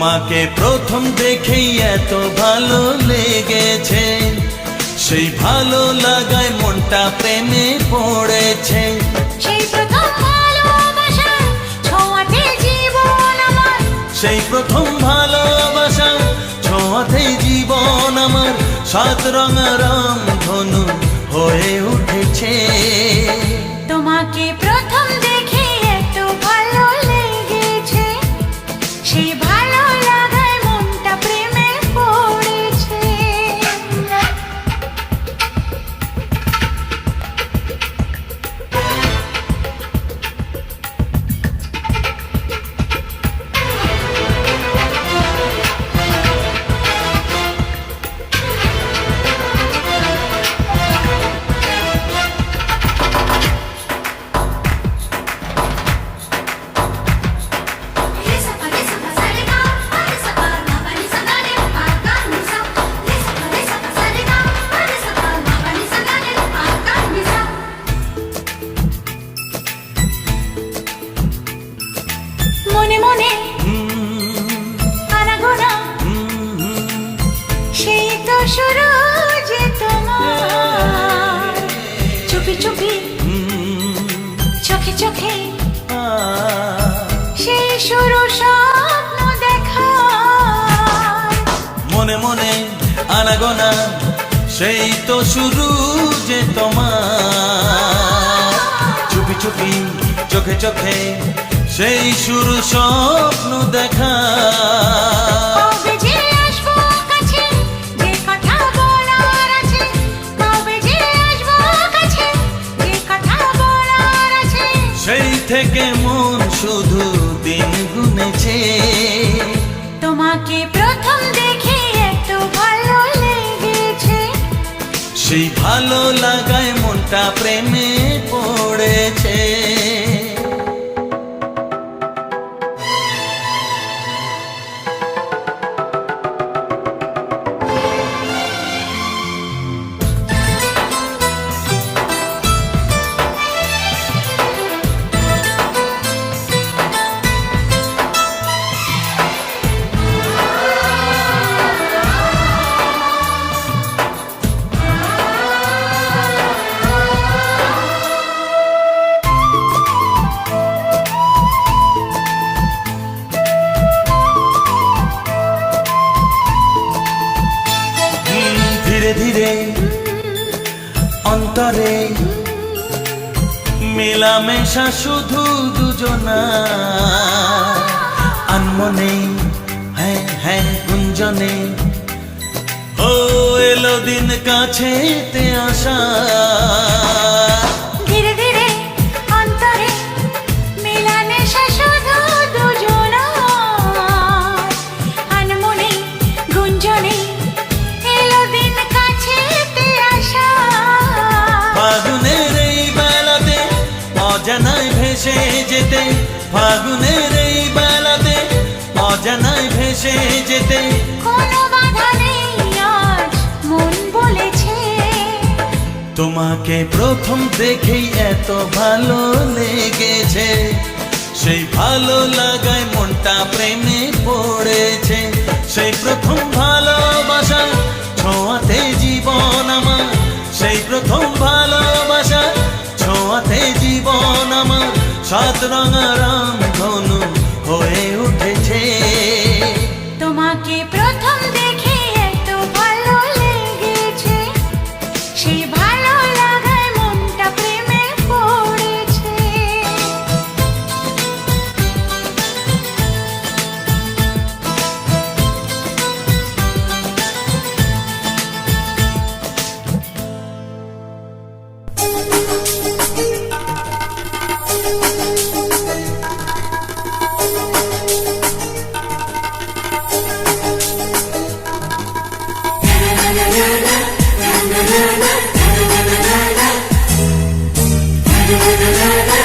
তোমাকে প্রথম দেখেই এত ভালো লেগেছে। সেই ভালো লাগায় মনটা প্রেমে পড়েছে। সেই প্রথম ভালোবাসা ছোঁয়াতে জীবন আমার। সাত রঙারাম ধনু হয়ে উঠেছে। তোমাকে চোখে চোখে। সেই শুরু স্বপ্ন দেখা। মনে মনে আনাগোনা সেই তো শুরু যে তোমার। চুপি চুপি চোখে চোখে সেই শুরু স্বপ্ন দেখা। থেকে মন শুধু দিন গুনেছে। তোমাকে প্রথম দেখে এত ভালো লেগেছে। সেই ভালো লাগায় মনটা প্রেমে পড়েছে। আনমনে হ্যাঁ হ্যাঁ গুঞ্জনে ও এলো দিন কাছেতে আসা ধীরে ধীরে অন্তরে মেলামেশা শুধু দুজনার। আনমনে গুঞ্জনে এলো দিন কাছেতে আসা। ফাগুনের এই বেলাতে অজানায় ভেসে যেতে ফাগুনের ভেসে যেতে। কোনো বাধা নেই আজ মন বলেছে। তোমাকে প্রথম দেখেই এত ভালো লেগেছে। সেই ভালো লাগায় মনটা প্রেমে পড়েছে। সেই প্রথম ভালোবাসা ছোঁয়াতে জীবন আমার। সেই প্রথম ভালোবাসা ছোঁয়াতে জীবন আমার। সাত রঙারাম na na na na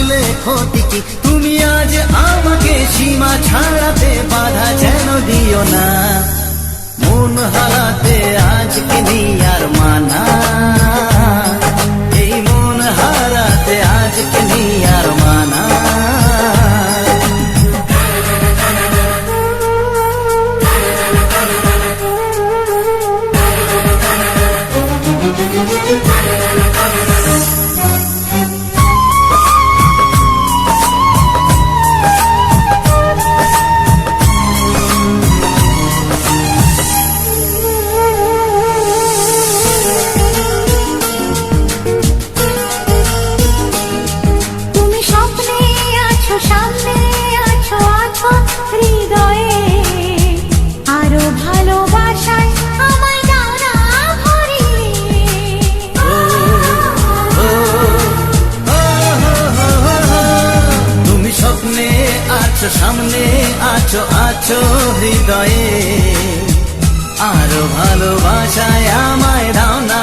দিলে ক্ষতি কি? তুমি আজ আমাকে সীমা ছাড়াতে বাধা যেন দিও না। মন হারাতে আজকে নেই আর মানা। আছো সামনে আছো আছো হৃদয়ে। আরও ভালোবাসায় আমায় দাও না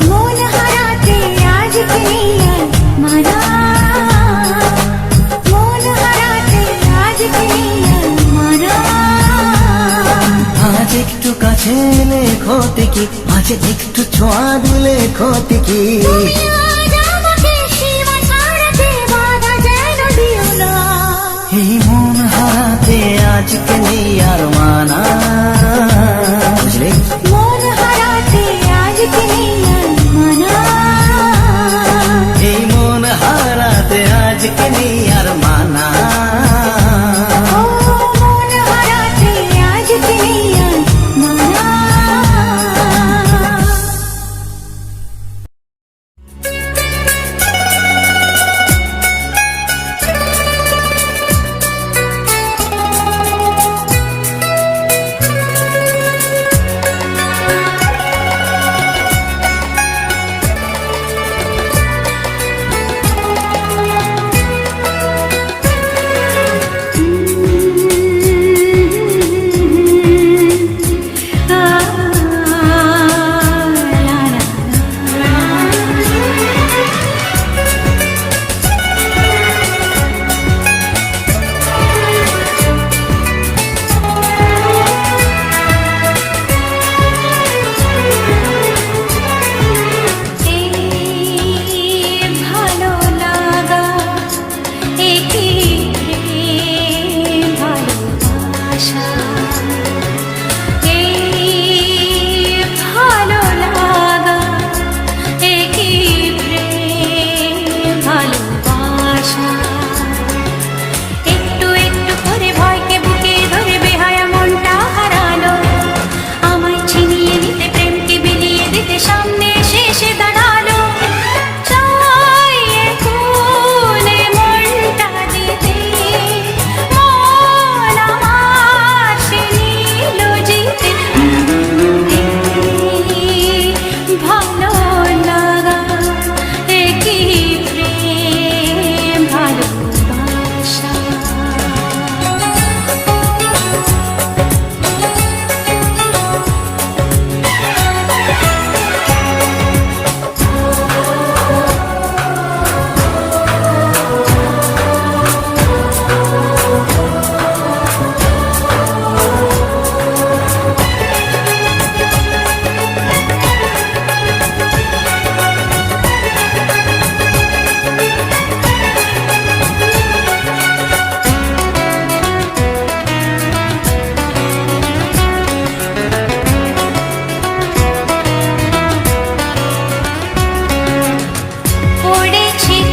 আজ একটু ছোঁয়া দিলে ক্ষতি কি পড়েছি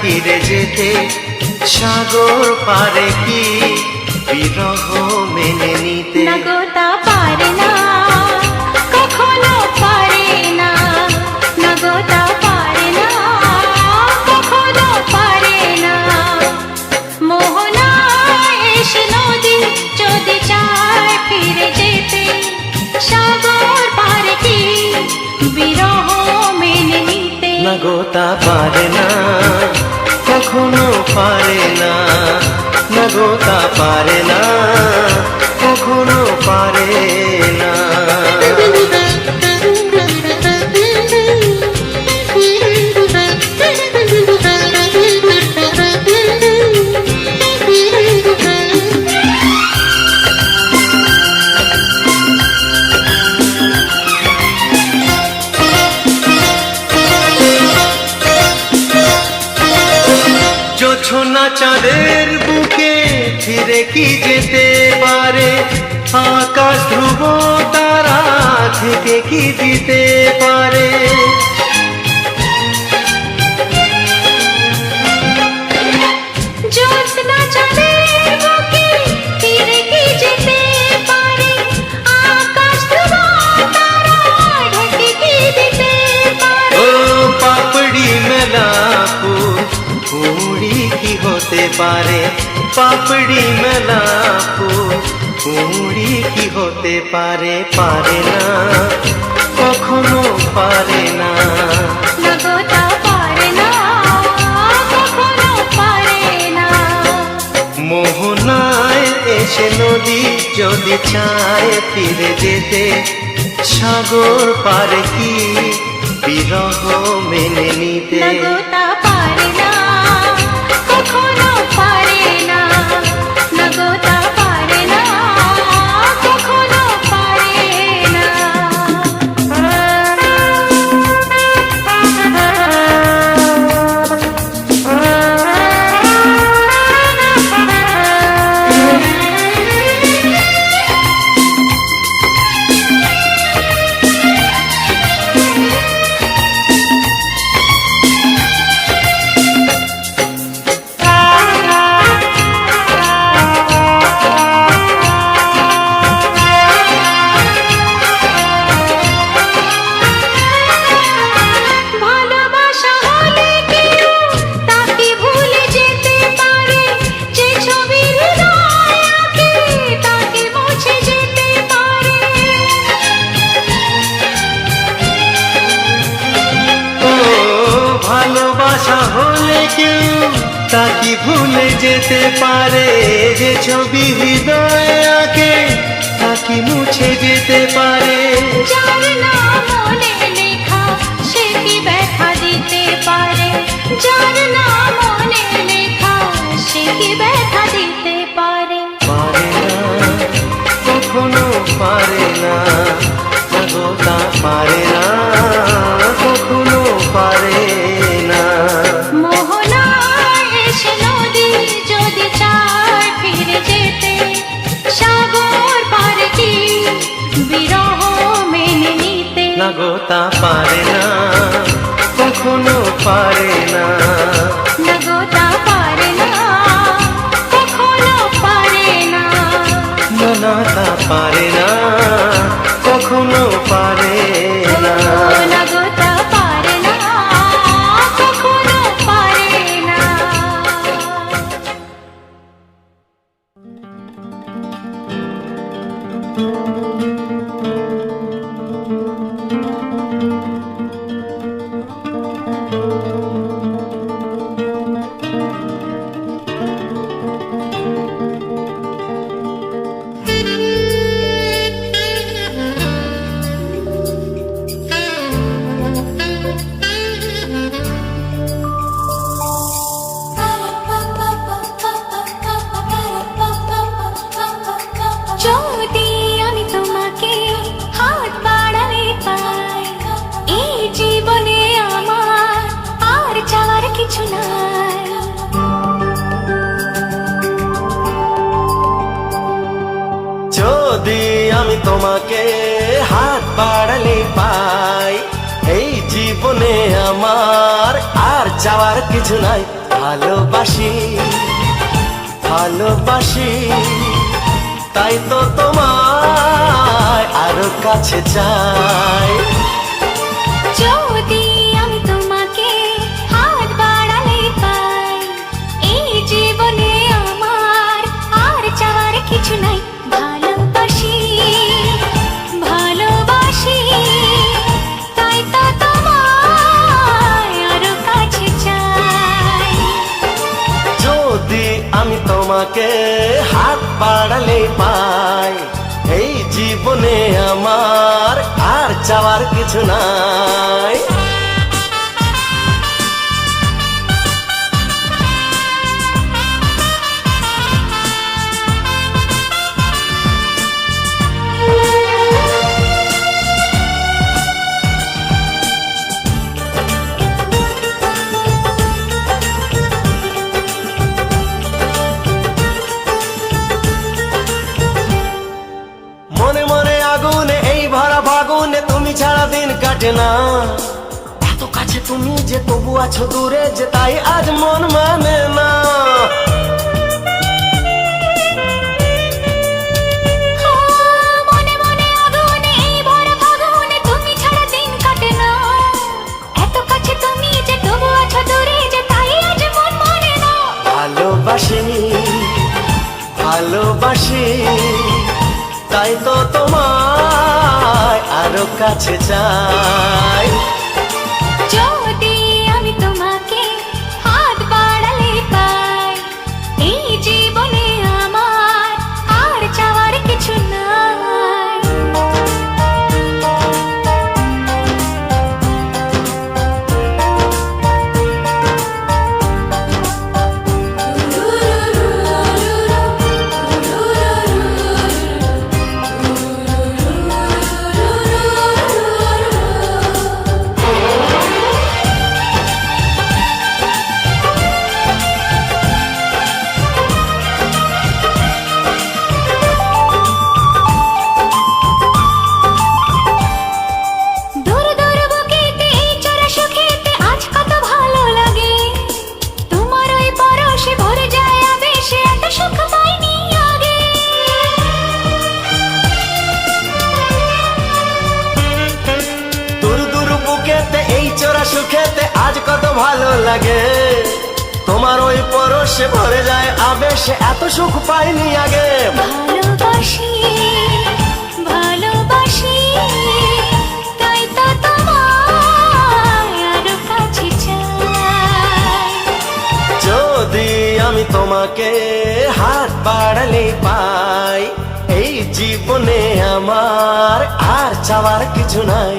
ফিরে যেতে সাগর পারে কি বিরহ তো পারে না কখনো পারে না না গো পারে না। কি যেতে পারে। আকাশ ধ্রুব তারা থেকে কি দিতে পারে? পাপড়ি মেলা ফুল কি হতে পারে? পাপড়ি মেলা কুমড়ি কি হতে পারে পারে না। কখনো পারে না। মোহনায় এসে নদী যদি চায় ফিরে যেতে সাগর পারে কি? বিরহ মেনে নিতে। তাই তো তোমায় আরও কাছে চাই। যদি তোমাকে হাত বাড়ালে পাই। এই জীবনে আমার আর চাওয়ার কিছু নাই। আছো দূরে যে তাই আজ মন মানে না। মনে ভালোবাসি তাই তো তোমায় আরও কাছে চাই। পরশে ভরে যায় আবেশে এত সুখ পাইনি আগে। ভালোবাসি ভালোবাসি তাই তো তোমায় আরও কাছে চাই। যদি আমি তোমাকে হাত বাড়ালে পাই এই জীবনে আমার আর চাওয়ার কিছু নাই।